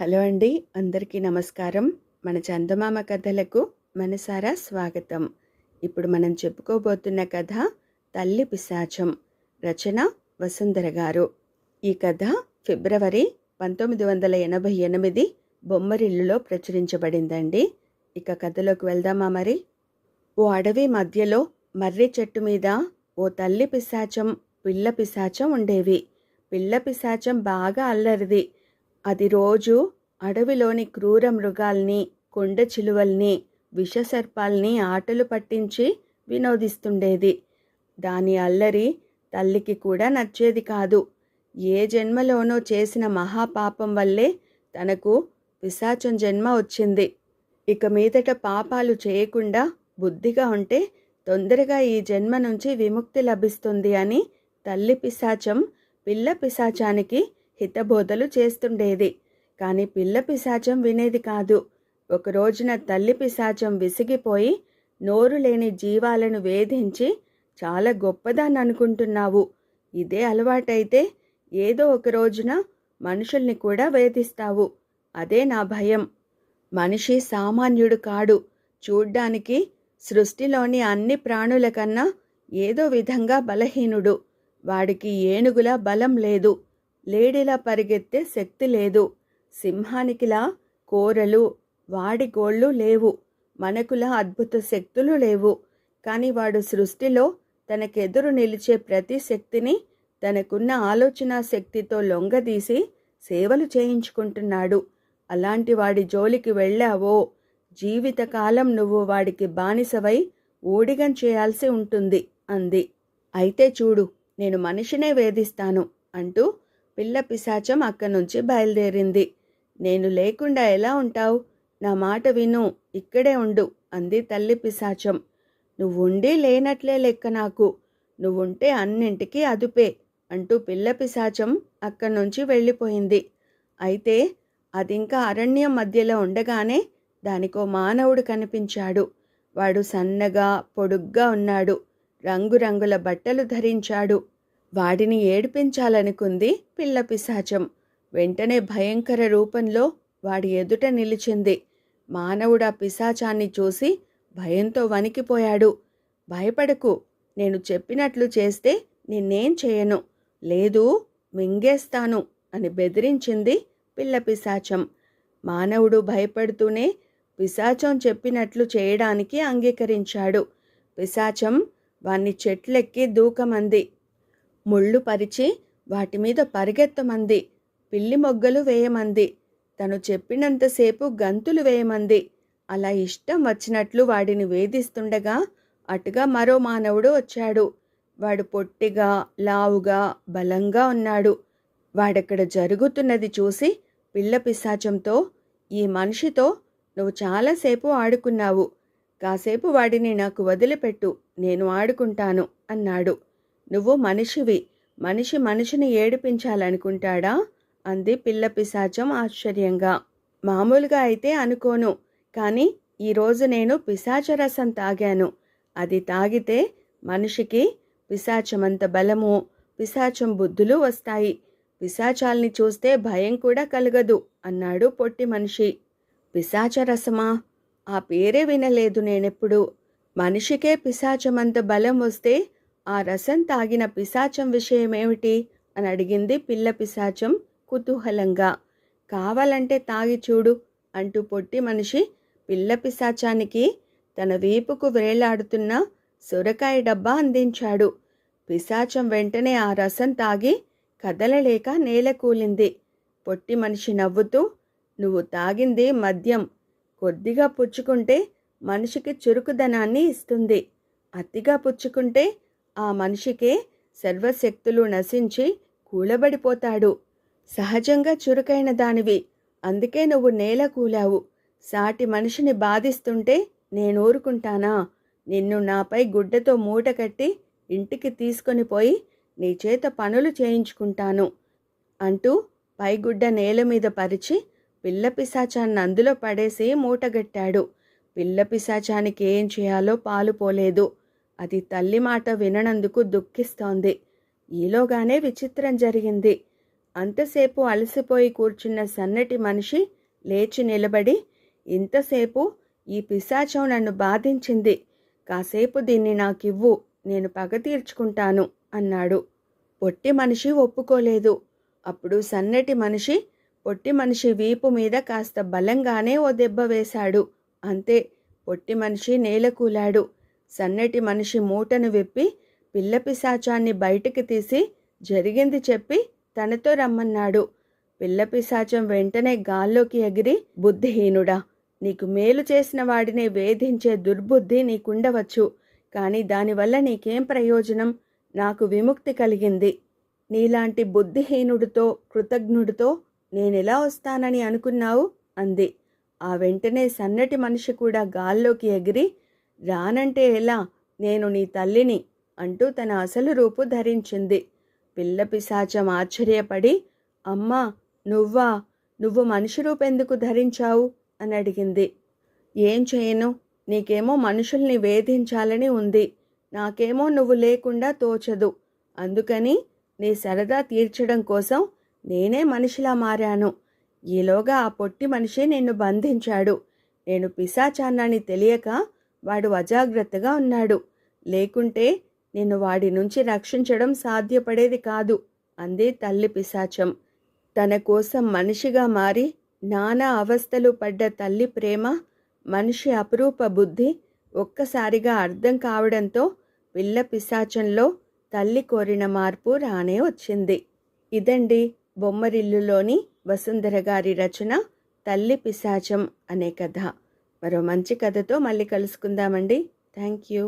Hello అండి. అందరికీ నమస్కారం. మన చందమామ కథలకు మనసారా స్వాగతం. ఇప్పుడు మనం చెప్పుకోబోతున్న కథ తల్లి పిశాచం రచన వసుంధర గారు. ఈ కథ ఫిబ్రవరి పంతొమ్మిది వందల ఎనభై ఎనిమిది బొమ్మరిల్లులో ప్రచురించబడిందండి. ఇక కథలోకి వెళ్దామా మరి? ఓ అడవి మధ్యలో మర్రి చెట్టు మీద ఓ తల్లి పిశాచం పిల్ల పిశాచం ఉండేవి. పిల్ల పిశాచం బాగా అల్లరిది. అది రోజు అడవిలోని క్రూర మృగాల్ని కొండ చిలువల్ని విషసర్పాల్ని ఆటలు పట్టించి వినోదిస్తుండేది. దాని అల్లరి తల్లికి కూడా నచ్చేది కాదు. ఏ జన్మలోనో చేసిన మహాపాపం వల్లే తనకు పిశాచం జన్మ వచ్చింది. ఇక మీదట పాపాలు చేయకుండా బుద్ధిగా ఉంటే తొందరగా ఈ జన్మ నుంచి విముక్తి లభిస్తుంది అని తల్లి పిశాచం పిల్ల పిశాచానికి హితబోధలు చేస్తుండేది. కానీ పిల్ల పిశాచం వినేది కాదు. ఒక రోజున తల్లి పిశాచం విసిగిపోయి నోరు లేని జీవాలను వేధించి చాలా గొప్పదాన్ని అనుకుంటున్నావు. ఇదే అలవాటైతే ఏదో ఒక రోజున మనుషుల్ని కూడా వేధిస్తావు. అదే నా భయం. మనిషి సామాన్యుడు కాడు. చూడ్డానికి సృష్టిలోని అన్ని ప్రాణుల కన్నా ఏదో విధంగా బలహీనుడు. వాడికి ఏనుగుల బలం లేదు. లేడిలా పరిగెత్తే శక్తి లేదు. సింహానికిలా కోరలు వాడిగోళ్ళు లేవు. మనకులా అద్భుత శక్తులు లేవు. కానీ వాడు సృష్టిలో తనకెదురు నిలిచే ప్రతి శక్తిని తనకున్న ఆలోచన శక్తితో లొంగదీసి సేవలు చేయించుకుంటున్నాడు. అలాంటి వాడి జోలికి వెళ్ళావో జీవితకాలం నువ్వు వాడికి బానిసవై ఊడిగం చేయాల్సి ఉంటుంది అంది. అయితే చూడు నేను మనిషినే వేధిస్తాను అంటూ పిల్ల పిశాచం అక్కడి నుంచి బయలుదేరింది. నేను లేకుండా ఎలా ఉంటావు? నా మాట విను ఇక్కడే ఉండు అంది తల్లి పిశాచం. నువ్వుండి లేనట్లే లెక్క నాకు. నువ్వుంటే అన్నింటికీ అదుపే అంటూ పిల్ల పిశాచం అక్కడి నుంచి వెళ్ళిపోయింది. అయితే అదింకా అరణ్యం మధ్యలో ఉండగానే దానికో మానవుడు కనిపించాడు. వాడు సన్నగా పొడుగ్గా ఉన్నాడు. రంగురంగుల బట్టలు ధరించాడు. వాడిని ఏడిపించాలనుకుంది పిల్ల పిశాచం. వెంటనే భయంకర రూపంలో వాడి ఎదుట నిలిచింది. మానవుడా పిశాచాన్ని చూసి భయంతో వణికిపోయాడు. భయపడకు నేను చెప్పినట్లు చేస్తే నిన్నేం చేయను. లేదు మింగేస్తాను అని బెదిరించింది పిల్ల పిశాచం. మానవుడు భయపడుతూనే పిశాచం చెప్పినట్లు చేయడానికి అంగీకరించాడు. పిశాచం వాణ్ణి చెట్లెక్కి దూకమంది. ముళ్ళు పరిచి వాటి మీద పరిగెత్తమంది. పిల్లి మొగ్గలు వేయమంది. తను చెప్పినంతసేపు గంతులు వేయమంది. అలా ఇష్టం వచ్చినట్లు వాడిని వేధిస్తుండగా అటుగా మరో మానవుడు వచ్చాడు. వాడు పొట్టిగా లావుగా బలంగా ఉన్నాడు. వాడక్కడ జరుగుతున్నది చూసి పిల్ల పిశాచంతో ఈ మనిషితో నువ్వు చాలాసేపు ఆడుకున్నావు. కాసేపు వాడిని నాకు వదిలిపెట్టు. నేను ఆడుకుంటాను అన్నాడు. నువ్వు మనిషివి. మనిషి మనిషిని ఏడిపించాలనుకుంటాడా? అంది పిల్ల పిశాచం ఆశ్చర్యంగా. మామూలుగా అయితే అనుకోను కానీ ఈరోజు నేను పిశాచరసం తాగాను. అది తాగితే మనిషికి పిశాచమంత బలము పిశాచం బుద్ధులు వస్తాయి. పిశాచాల్ని చూస్తే భయం కూడా కలగదు అన్నాడు పొట్టి మనిషి. పిశాచరసమా ఆ పేరే వినలేదు నేనెప్పుడు. మనిషికే పిశాచమంత బలం వస్తే ఆ రసం తాగిన పిశాచం విషయమేమిటి? అని అడిగింది పిల్ల పిశాచం కుతూహలంగా. కావాలంటే తాగి చూడు అంటూ పొట్టి మనిషి పిల్ల పిశాచానికి తన వీపుకు వేలాడుతున్న సొరకాయ డబ్బా అందించాడు. పిశాచం వెంటనే ఆ రసం తాగి కదలలేక నేల కూలింది. పొట్టి మనిషి నవ్వుతూ నువ్వు తాగింది మద్యం. కొద్దిగా పుచ్చుకుంటే మనిషికి చురుకుదనాన్ని ఇస్తుంది. అతిగా పుచ్చుకుంటే ఆ మనిషికే సర్వశక్తులు నశించి కూలబడిపోతాడు. సహజంగా చురుకైన దానివి. అందుకే నువ్వు నేల కూలావు. సాటి మనిషిని బాధిస్తుంటే నేను ఊరుకుంటానా? నిన్ను నాపై గుడ్డతో మూట కట్టి ఇంటికి తీసుకొని పోయి నీ చేత పనులు చేయించుకుంటాను అంటూ పైగుడ్డ నేల మీద పరిచి పిల్ల పిశాచాన్ని అందులో పడేసి మూటగట్టాడు పిల్ల పిశాచానికి ఏం చేయాలో పాలు పోలేదు. అది తల్లి మాట విననందుకు దుఃఖిస్తోంది. ఈలోగానే విచిత్రం జరిగింది. అంతసేపు అలసిపోయి కూర్చున్న సన్నటి మనిషి లేచి నిలబడి ఇంతసేపు ఈ పిశాచం నన్ను బాధించింది. కాసేపు దీన్ని నాకివ్వు నేను పగ తీర్చుకుంటాను అన్నాడు. పొట్టి మనిషి ఒప్పుకోలేదు. అప్పుడు సన్నటి మనిషి పొట్టి మనిషి వీపు మీద కాస్త బలంగానే ఓ దెబ్బ వేశాడు. అంతే. పొట్టి మనిషి నేలకూలాడు. సన్నటి మనిషి మూటను విప్పి పిల్లపిశాచాన్ని బయటికి తీసి జరిగింది చెప్పి తనతో రమ్మన్నాడు. పిల్లపిశాచం వెంటనే గాల్లోకి ఎగిరి బుద్ధిహీనుడా నీకు మేలు చేసిన వాడిని వేధించే దుర్బుద్ధి నీకుండవచ్చు కానీ దానివల్ల నీకేం ప్రయోజనం? నాకు విముక్తి కలిగింది. నీలాంటి బుద్ధిహీనుడితో కృతజ్ఞుడితో నేనెలా వస్తానని అనుకున్నావు? అంది. ఆ వెంటనే సన్నటి మనిషి కూడా గాల్లోకి ఎగిరి రానంటే ఎలా? నేను నీ తల్లిని అంటూ తన అసలు రూపు ధరించింది. పిల్ల పిశాచం ఆశ్చర్యపడి అమ్మా నువ్వా? నువ్వు మనిషి రూపెందుకు ధరించావు? అని అడిగింది. ఏం చేయను? నీకేమో మనుషుల్ని వేధించాలని ఉంది. నాకేమో నువ్వు లేకుండా తోచదు. అందుకని నీ సరదా తీర్చడం కోసం నేనే మనిషిలా మారాను. ఈలోగా ఆ పొట్టి మనిషి నిన్ను బంధించాడు. నేను పిశాచాన్నాని తెలియక వాడు అజాగ్రత్తగా ఉన్నాడు. లేకుంటే నిన్ను వాడి నుంచి రక్షించడం సాధ్యపడేది కాదు అంది తల్లి పిశాచం. తన కోసం మనిషిగా మారి నానా అవస్థలు పడ్డ తల్లి ప్రేమ మనిషి అపురూప బుద్ధి ఒక్కసారిగా అర్థం కావడంతో పిల్ల పిశాచంలో తల్లి కోరిన మార్పు రానే వచ్చింది. ఇదండి బొమ్మరిల్లులోని వసుంధర గారి రచన తల్లి పిశాచం అనే కథ. మరో మంచి కథతో మళ్ళీ కలుసుకుందామండి. Thank you